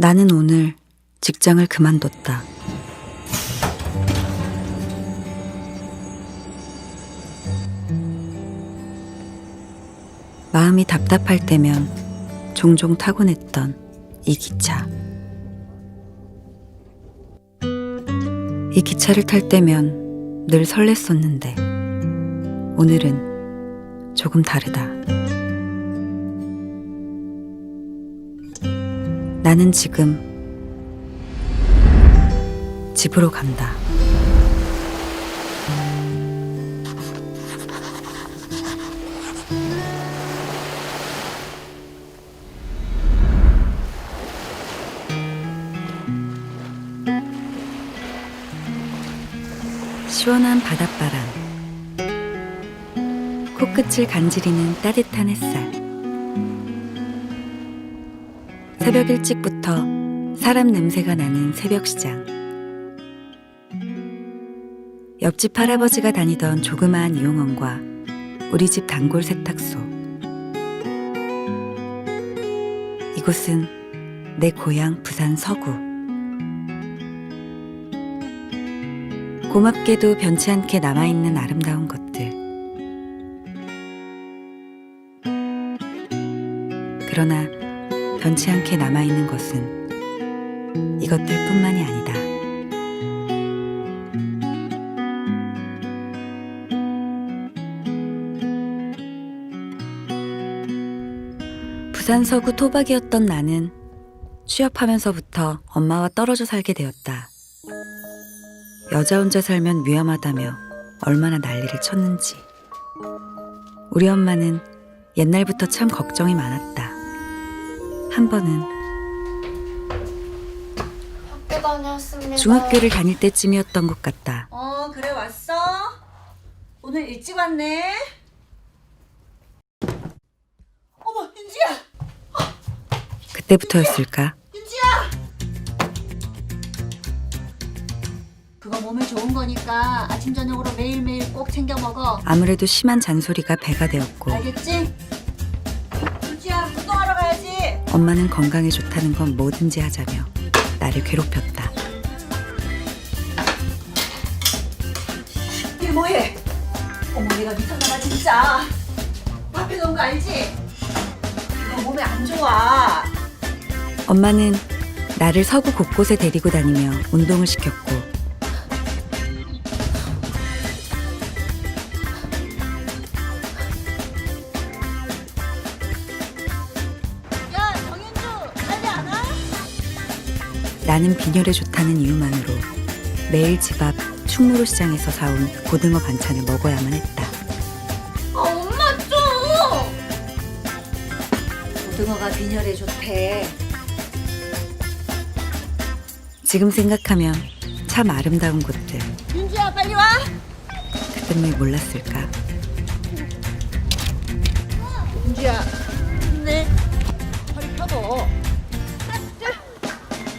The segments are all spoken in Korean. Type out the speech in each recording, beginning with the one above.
나는 오늘 직장을 그만뒀다. 마음이 답답할 때면 종종 타곤 했던 이 기차. 이 기차를 탈 때면 늘 설렜었는데 오늘은 조금 다르다. 나는 지금 집으로 간다. 시원한 바닷바람. 코끝을 간지리는 따뜻한 햇살. 새벽 일찍부터 사람 냄새가 나는 새벽 시장. 옆집 할아버지가 다니던 조그마한 이용원과 우리 집 단골 세탁소. 이곳은 내 고향 부산 서구. 고맙게도 변치 않게 남아있는 아름다운 것들. 그러나 변치 않게 남아있는 것은 이것들 뿐만이 아니다. 부산 서구 토박이었던 나는 취업하면서부터 엄마와 떨어져 살게 되었다. 여자 혼자 살면 위험하다며 얼마나 난리를 쳤는지. 우리 엄마는 옛날부터 참 걱정이 많았다. 한 번은 학교 다녔습니다. 중학교를 다닐 때쯤이었던 것 같다. 어 그래 왔어? 오늘 일찍 왔네. 어머 윤지야, 그때부터였을까? 윤지야. 그거 몸에 좋은 거니까 아침 저녁으로 매일 매일 꼭 챙겨 먹어. 아무래도 심한 잔소리가 배가 되었고 알겠지? 윤지야 운동하러 가야지. 엄마는 건강에 좋다는 건 뭐든지 하자며 나를 괴롭혔다. 이게 뭐해? 어머 내가 미쳤나봐 진짜. 밥해 놓은 거 알지? 이거 몸에 안 좋아. 엄마는 나를 서구 곳곳에 데리고 다니며 운동을 시켰고 나는 빈혈에 좋다는 이유만으로 매일 집 앞 충무로 시장에서 사온 고등어 반찬을 먹어야만 했다. 아, 엄마 좀! 고등어가 빈혈에 좋대. 지금 생각하면 참 아름다운 곳들. 윤주야 빨리 와. 그땐 왜 몰랐을까? 윤주야 힘내. 허리 펴도.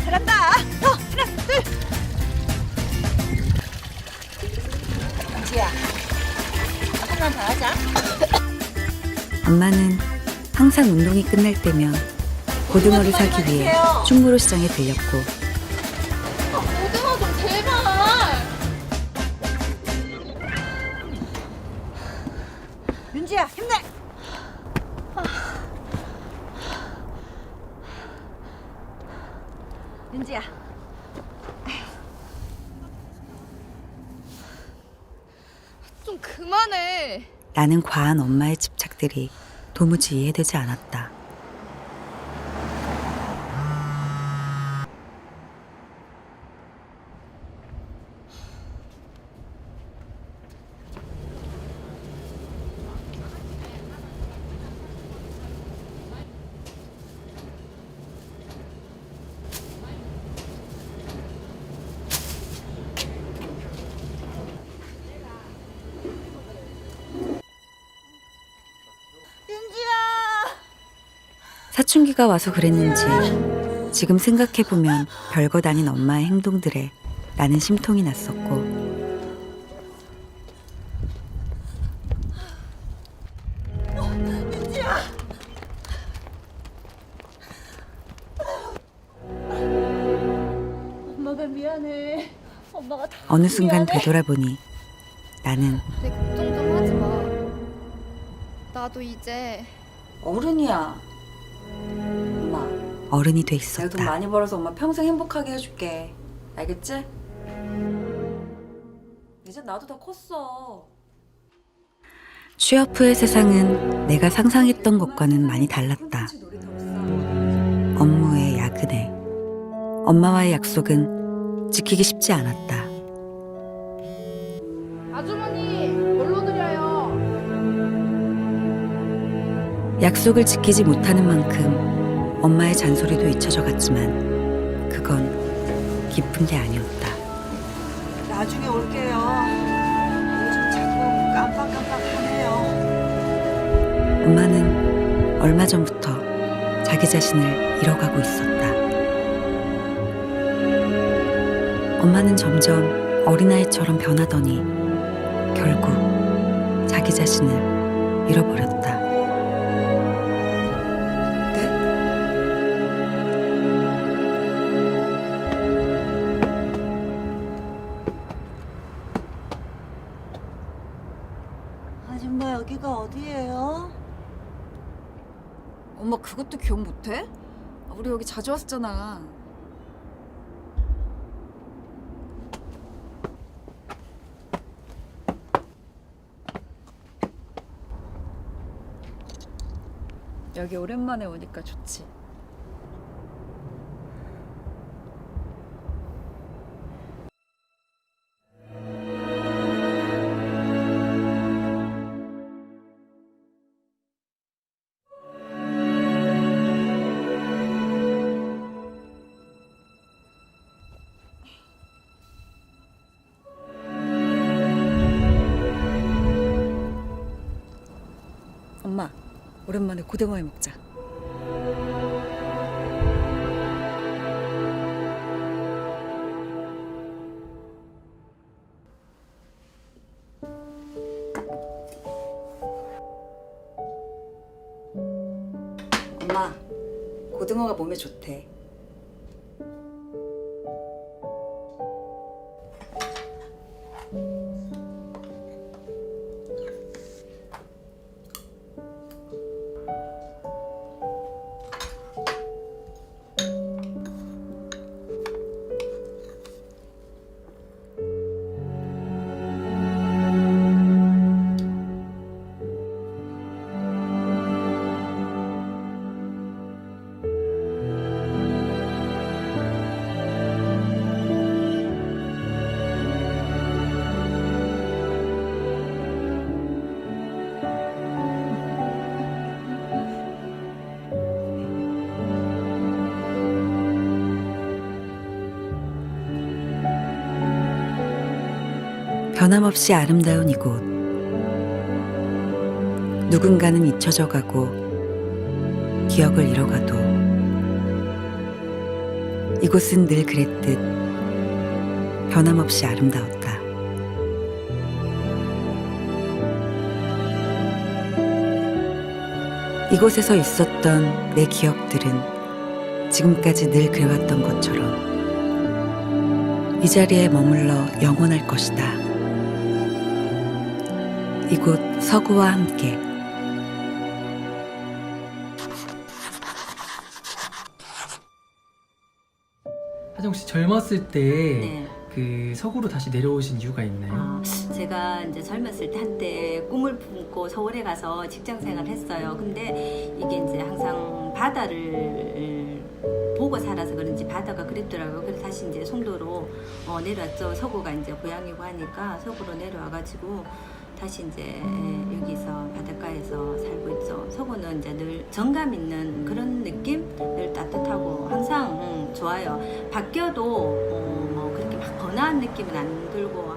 하나 둘. 잘한다. 더 하나 둘. 윤주야 한번 더 하자. 엄마는 항상 운동이 끝날 때면 고등어를 사기 위해 충무로 시장에 들렸고 윤주야. 좀 그만해. 나는 과한 엄마의 집착들이 도무지 이해되지 않았다. 사춘기가 와서 그랬는지 지금 생각해보면 별것 아닌 엄마의 행동들에 나는 심통이 났었고 윤주야. 미안해. 엄마가 다 어느 순간 미안해. 되돌아보니 나는 내 걱정 좀 하지 마. 나도 이제 어른이야. 어른이 돼 내가 돈 있었다. 많이 벌어서 엄마 평생 행복하게 해줄게. 알겠지? 이제 나도 다 컸어. 취업 후의 세상은 내가 상상했던 것과는 많이 달랐다. 콘텐츠. 업무에 야근에 엄마와의 약속은 지키기 쉽지 않았다. 아주머니 뭘로 드려요? 약속을 지키지 못하는 만큼 엄마의 잔소리도 잊혀져 갔지만 그건 기쁜 게 아니었다. 나중에 올게요. 요즘 자꾸 깜빡깜빡하네요. 엄마는 얼마 전부터 자기 자신을 잃어가고 있었다. 엄마는 점점 어린아이처럼 변하더니 결국 자기 자신을 잃어버렸다. 그것도 기억 못해? 우리 여기 자주 왔었잖아. 여기 오랜만에 오니까 좋지. 오랜만에 고등어회 먹자. 엄마, 고등어가 몸에 좋대. 변함없이 아름다운 이곳. 누군가는 잊혀져 가고 기억을 잃어가도 이곳은 늘 그랬듯 변함없이 아름다웠다. 이곳에서 있었던 내 기억들은 지금까지 늘 그래왔던 것처럼 이 자리에 머물러 영원할 것이다. 이곳 서구와 함께 하정 씨 젊었을 때 네. 그 서구로 다시 내려오신 이유가 있나요? 아, 제가 이제 젊었을 때 한때 꿈을 품고 서울에 가서 직장 생활을 했어요. 근데 이게 이제 항상 바다를 보고 살아서 그런지 바다가 그립더라고요. 그래서 다시 이제 송도로 어, 내려왔죠. 서구가 이제 고향이고 하니까 서구로 내려와가지고 다시 이제 여기서 바닷가에서 살고 있죠. 서구는 이제 늘 정감 있는 그런 느낌, 늘 따뜻하고 항상 음, 좋아요. 바뀌어도 어, 뭐 그렇게 막 번화한 느낌은 안 들고